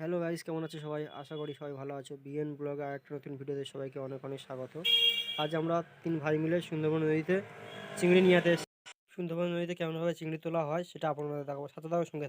Hello guys কেমন আছে সবাই? আশা করি সবাই ভালো আছো। বিএন ব্লগে আর একটা নতুন ভিডিওতে সবাইকে অনেক অনেক স্বাগত। আজ আমরা তিন ভাই মিলে সুন্দরবন নদীতে চিংড়ি নিয়ে এসেছি। সুন্দরবন নদীতে কেমনভাবে চিংড়ি তোলা হয় সেটা আপনাদের দেখাবো। সাথে থাকো, সঙ্গে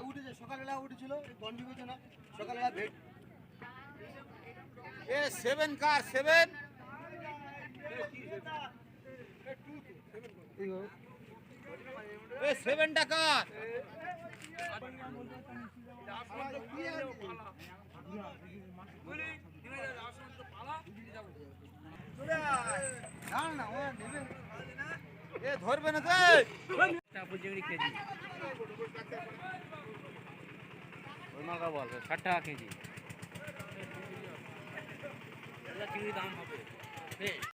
উঠেছে সকালবেলা উঠেছিল গন্ডি হয়েছে না সকালবেলা ভেট। এ সেভেন কার সেভেন এ সেভেন টাকার না না ওরা এ ধরবে না ষাট টাকা কেজি। চিংড়ি দাম হবে?